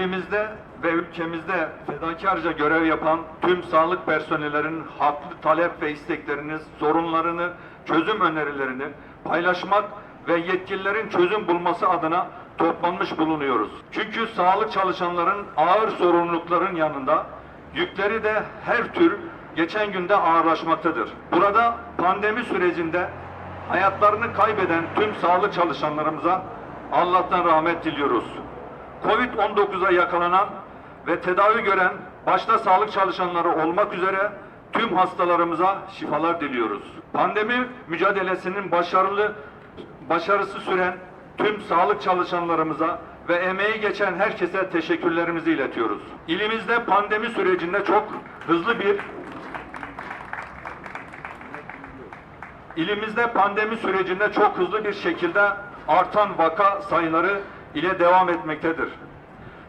Ülkemizde ve ülkemizde fedakarca görev yapan tüm sağlık personellerinin haklı talep ve isteklerini, sorunlarını, çözüm önerilerini paylaşmak ve yetkililerin çözüm bulması adına toplanmış bulunuyoruz. Çünkü sağlık çalışanların ağır sorumlulukların yanında yükleri de her tür geçen günde ağırlaşmaktadır. Burada pandemi sürecinde hayatlarını kaybeden tüm sağlık çalışanlarımıza Allah'tan rahmet diliyoruz. Covid-19'a yakalanan ve tedavi gören başta sağlık çalışanları olmak üzere tüm hastalarımıza şifalar diliyoruz. Pandemi mücadelesinin başarılı başarısı süren tüm sağlık çalışanlarımıza ve emeği geçen herkese teşekkürlerimizi iletiyoruz. İlimizde pandemi sürecinde çok hızlı bir İlimizde pandemi sürecinde çok hızlı bir şekilde artan vaka sayıları ile devam etmektedir.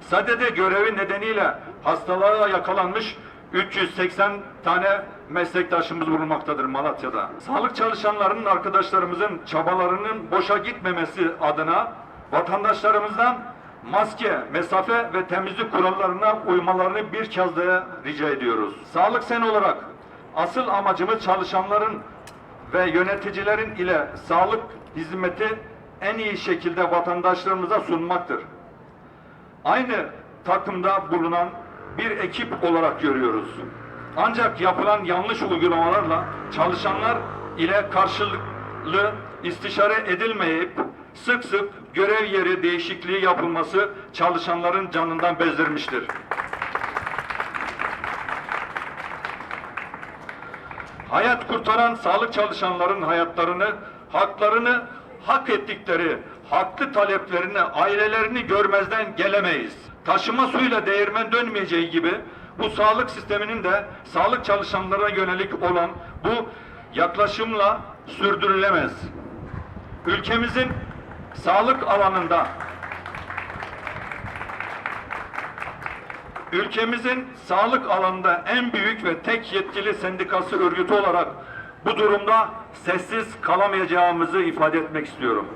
Sadede görevi nedeniyle hastalığa yakalanmış 380 tane meslektaşımız bulunmaktadır Malatya'da. Sağlık çalışanlarının arkadaşlarımızın çabalarının boşa gitmemesi adına vatandaşlarımızdan maske, mesafe ve temizlik kurallarına uymalarını bir kez daha rica ediyoruz. Sağlık sen olarak asıl amacımız çalışanların ve yöneticilerin ile sağlık hizmeti en iyi şekilde vatandaşlarımıza sunmaktır. Aynı takımda bulunan bir ekip olarak görüyoruz. Ancak yapılan yanlış uygulamalarla çalışanlar ile karşılıklı istişare edilmeyip sık sık görev yeri değişikliği yapılması çalışanların canından bezdirmiştir. hayat kurtaran sağlık çalışanların hayatlarını, haklarını, hak ettikleri, haklı taleplerini, ailelerini görmezden gelemeyiz. Taşıma suyla değirmen dönmeyeceği gibi bu sağlık sisteminin de sağlık çalışanlara yönelik olan bu yaklaşımla sürdürülemez. Ülkemizin sağlık alanında Ülkemizin sağlık alanında en büyük ve tek yetkili sendikası örgütü olarak bu durumda sessiz kalamayacağımızı ifade etmek istiyorum.